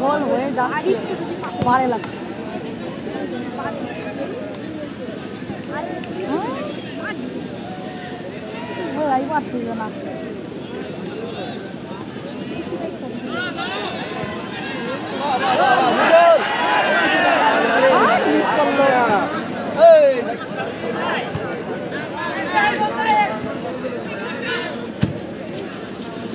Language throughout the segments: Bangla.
গোল হয়ে যাচ্ছে ভালো লাগছে ওরাই পারছিল না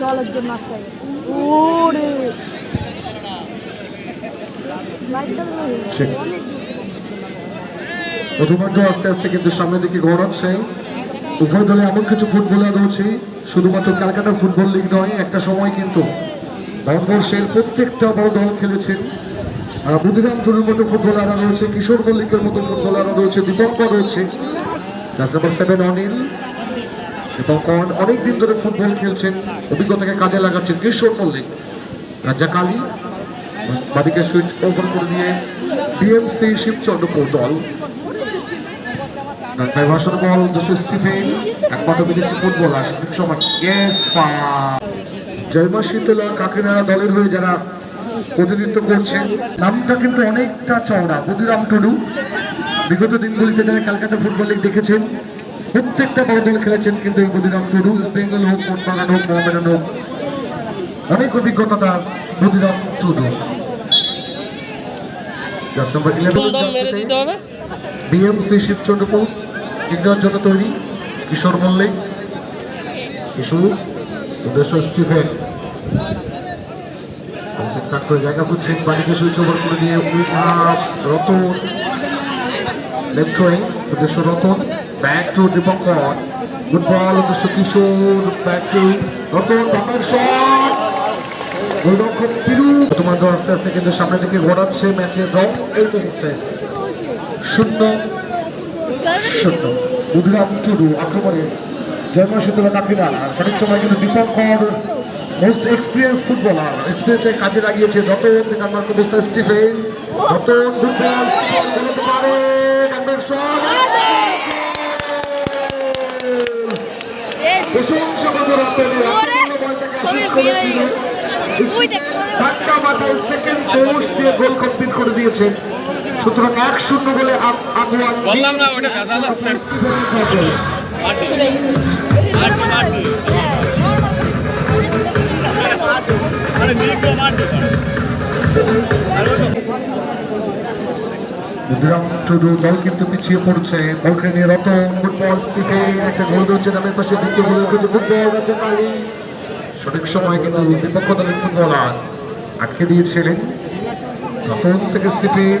জলের জন্য আটকে ওরে। প্রথমার্ধ আস্তে আস্তে কিন্তু সামনের দিকে ঘোরাচ্ছে উভয় দলে এমন কিছু ফুটবলার রয়েছে শুধুমাত্র ক্যালকাটা ফুটবল লিগ নয়, একটা সময় কিন্তু ভারতবর্ষের প্রত্যেকটা বড় দল খেলেছেন। বুদ্ধিরাম টুরির মতো ফুটবলাররা রয়েছে, কিশোর মল্লিকের মতো ফুটবলাররা রয়েছে, দীপঙ্কর রয়েছে। অনিল দীপঙ্কর অনেকদিন ধরে ফুটবল খেলছেন, অভিজ্ঞতাকে কাজে লাগাচ্ছেন কিশোর মল্লিক। রাজা কালী বাদিকে সুইচ ওভার করে দিয়ে ডিএমসি শিবচন্দ্রপুর দল। ভাষণ বল স্টিফেন একমাত্র বিদেশি ফুটবলার বিশ্বমান ইয়েস জয়মা শীতলা কাকিনাড়া দলের হয়ে যারা প্রতিনিধিত্ব করছেন নামটা কিন্তু অনেকটা চওড়া। বুদিরাম টুডু বিগত দিনগুলিতে যারা ক্যালকাটা ফুটবল লিগ দেখেছেন প্রত্যেকটা বড় দল খেলেছেন কিন্তু এই বুদিরাম টুডু ইস্ট বেঙ্গল হোক মোহনবাগান হোক মোহামেডান হোক অনেক অভিজ্ঞতা তার বুদিরাম টুডু জাস্ট নাম্বার দিতে বিএমসি শিবচন্দ্রপুর। ইন্ডিয়ার জন্য তৈরি কিশোর মল্লিক। কিশোর উদ্দেশ্য স্টিফেন। করে জায়গা খুঁজছেন বাড়িকে সুইচ ওভার করে দিয়ে রতন। লেফট ওয়ে উদ্দেশ্য Ratan. Back to Dipankar. Good ball উদ্দেশ্য কিশোর। Back to Ratan. তোমার আস্তে আস্তে সামনের দিকে ঘোরাচ্ছে ম্যাচের রং এই মুহূর্তে শূন্য। শূন্য বুধরাম টুডু আক্রমণে জন্ম শীতলা কাকিরা সঠিক সময় কিন্তু দীপঙ্কর মোস্ট এক্সপিরিয়েন্স ফুটবলার এক্সপিরিয়েন্সে কাজে লাগিয়েছে রতন থেকে আমার অবস্থা স্টিফেন রতন ফুটবল খেলতে পারে নম্বর শট। প্রশংসা করব রতনের ওরে, আক্রমণ বলটাকে ছবি assist বেরিয়ে গেছে। ওই দেখ, ওই দেখ। ধাক্কা মাথায় সেকেন্ড পোস্ট দিয়ে গোল কমপ্লিট করে দিয়েছে। সুতরাং এক শূন্য বলে বললাম না ওটা ভেজাল আছে। দল কিন্তু পিছিয়ে পড়ছে। বলকে নিয়ে রতন ফুটবল একটা গোল রয়েছে নামের পাশে দ্বিতীয় গোল ফুটবল সঠিক সময় কিন্তু বিপক্ষ দলের ফুটবলার আটকে দিয়েছিলেন। রতন থেকে স্টিফেন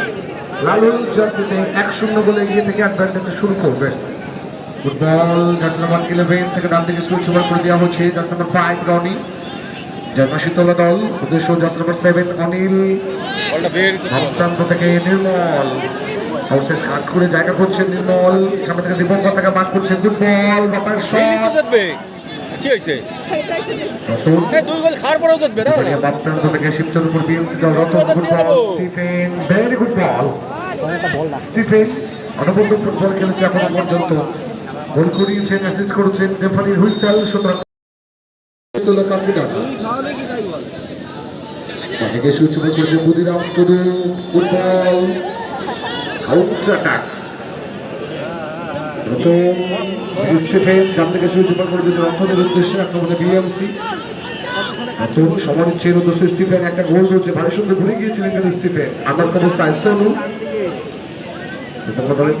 লালুল জার্সিতে এক শূন্য বলে এগিয়ে থেকে অ্যাডভান্টেজে শুরু করবে। ফুটবল জার্সি নাম্বার ইলেভেন থেকে ডান দিকে সুইচ ওভার করে দেওয়া হচ্ছে jersey number five Roni. Shitala দল উদ্দেশ্য জার্সি নাম্বার সেভেন অনিল। বলটা থেকে নির্মল। আউটসাইড কাট করে জায়গা করছেন নির্মল সামনে থেকে দীপঙ্কর তাকে বাদ করছেন ফুটবল বাপার শট জিতবে কি হয়েছে এই দুই গোল খাওয়ার পরেও জিতবে না বাম প্রান্ত থেকে শিবচন্দ্রপুর বিএমসি দল Ratan Stephen very good ball Stephen অনবদ্য ফুটবল খেলেছে এখনও পর্যন্ত গোল করিয়েছেন অ্যাসিস্ট করেছেন রেফারির হুইসেল সুতরাং তোলা কান্দিনা অনেকে সূচনা করছে Budiram Tudu football counter attack প্রথম স্টিফেন ডান থেকে সূচনা করে দিতে রক্ষণের উদ্দেশ্যে আক্রমণে বিএমসি নতুন সমানের চেয়ে উদ্দেশ্যে স্টিফেন একটা গোল রয়েছে। ভারী সুন্দর ঘুরে গিয়েছিলেন কিন্তু স্টিফেন আমার কোনো সাহিত্য নু।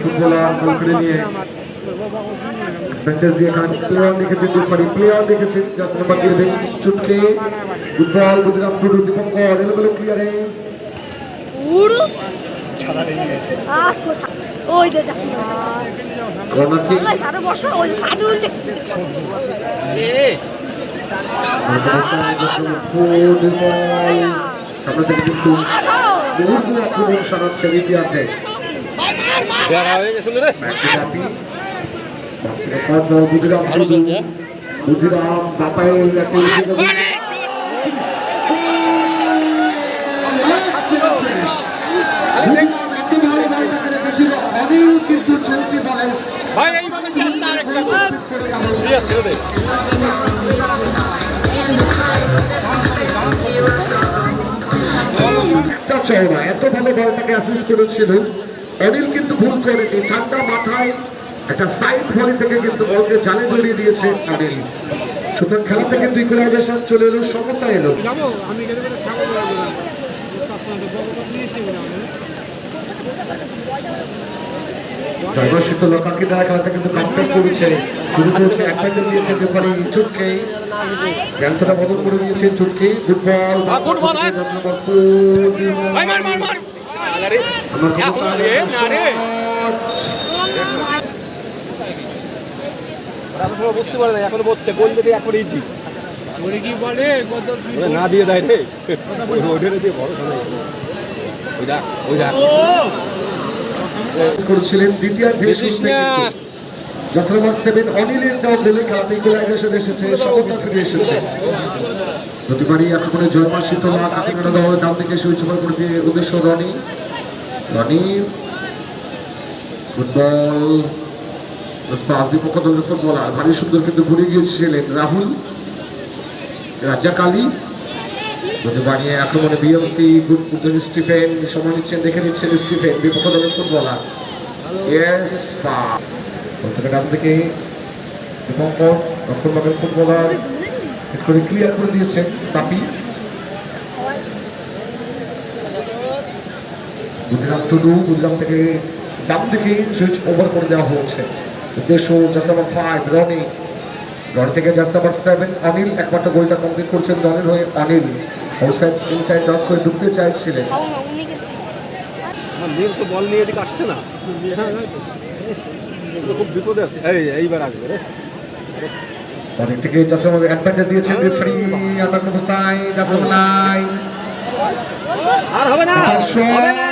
ফুটবলার গোল করে নিয়ে ব্যান্ডেজ দিয়ে প্লেয়ার দেখেছেন সরি প্লেয়ার দেখেছেন। যার নাম্বার দিয়েছেন চুটকে ফুটবল টুডু দীপঙ্কর এলোমেলো ওই যে। সারা থেকে কিন্তু আসো আক্রমণ সারাচ্ছে দ্বিতীয়ার্ধে বেড়া হয়ে। গেছিল রে ম্যাচে হ্যাপি বুধিরাম বুধিরাম বাপায়ের একটা কিন্তু চলতে পারে ভাই এইভাবে চারটা আরেকটা বার দিয়ে ছেড়ে দে চওড়া এত ভালো বলটাকে অ্যাসিস্ট করেছিলেন অনিল কিন্তু ভুল করেনি ঠান্ডা মাথায় একটা সাইড ভলি থেকে কিন্তু বলকে জালে জড়িয়ে দিয়েছে অনিল। সুতরাং খেলাতে কিন্তু ইকুয়ালাইজেশন চলে এলো সমতা এলো। জয়বর্ষিত লোকাকে দ্বারা খেলাতে কিন্তু কমপ্লিট করেছে। শুরু করেছে একটা দিয়েছে ব্যাপারে চুটকে। ব্যাংকটা বদল করে দিয়েছে চুটকে। ফুটবল বুঝতে পারে না এখন বলছে গোল যদি এখন ইজি বলে? না দিয়ে দেয় রে। ওই দিয়ে বড় শোনা ওই দেখ ওই দেখ। করেছিলেন দ্বিতীয়ার্ধে বেশিস সেভেন অনিলের দেওয়া গোলে খেলাতে ইকুয়ালাইজেশন এসেছে সমতা ফিরে এসেছে। প্রতিবারই আক্রমণে জয়মা শীতলা ডান থেকে করে দিয়ে উদ্দেশ্য রনি। রনি ফুটবল পাঁচ দলের ফুটবলার ভারী সুন্দর কিন্তু ঘুরে গিয়েছিলেন রাহুল। রাজা কালী যদি বানিয়ে আক্রমণে বিএমসি স্টিফেন সময় নিচ্ছেন দেখে নিচ্ছেন স্টিফেন বিপক্ষ দলের ফুটবলার ডান থেকে দীপঙ্কর ফুটবলার একটু ক্লিয়ার করে দিয়েছেন তাপি। বুঝলাম টুডু বুঝলাম থেকে ডান থেকে সুইচ ওভার করে দেওয়া হচ্ছে উদ্দেশ্য just number five Roni. Roni থেকে জাস্ট নাম্বার সেভেন অনিল। একমাত্র গোলটা কমপ্লিট করছেন দলের হয়ে অনিল। আউটসাইড ইনসাইড ডট করে ঢুকতে চাইছিলেন আমার নীল তো বল নিয়ে এদিকে আসছে না খুব বিপদে আছে এই এইবার আসবে রে অনেক থেকে নাম্বার অ্যাডভান্টেজ দিয়েছেন রেফারি নাম্বার আর হবে না হবে না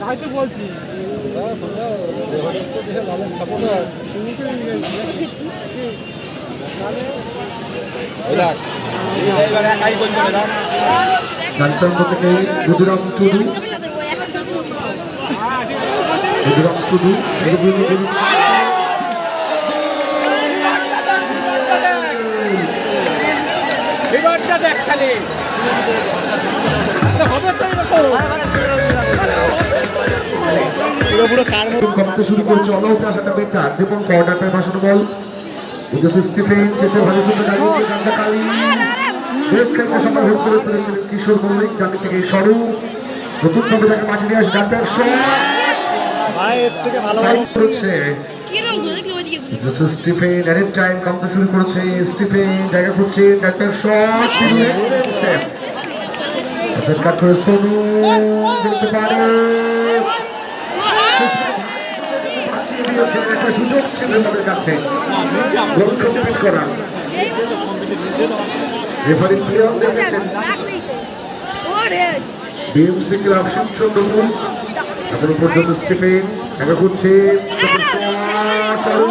তাই তো বলছি ওই দেখ এইবার থেকে টুডু। টুডু দেখ খালি। হবে তো শুরু করেছে? অলৌকে আসাটা বেকার। কর্নার পেয়ে বসানো বল। স্টিফেন চেসে ভালো বেশ খেলতে সময় হোক করে ফেলেছিলেন কিশোর মল্লিক জানি থেকে সরু নতুন ভাবে তাকে মাঠে নিয়ে আসে গান্ধের থেকে ভালো করেছে উদ্দেশ্য স্টিফেন এর টাইম কমতে শুরু করেছে স্টিফেন জায়গা করছে ডাক্তার শট কাট দেখতে পারে বাঁচিয়ে দিয়েছেন একটা সুযোগ ছিল তাদের কাছে লক্ষ্য চ্যালেঞ্জ করার রেফারি প্লেয়ার দেখেছেন বিএমসি ক্লাব শিবচন্দ্রপুর এখনও পর্যন্ত স্টিফেন একা করছে চালু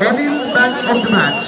Anil batting of the match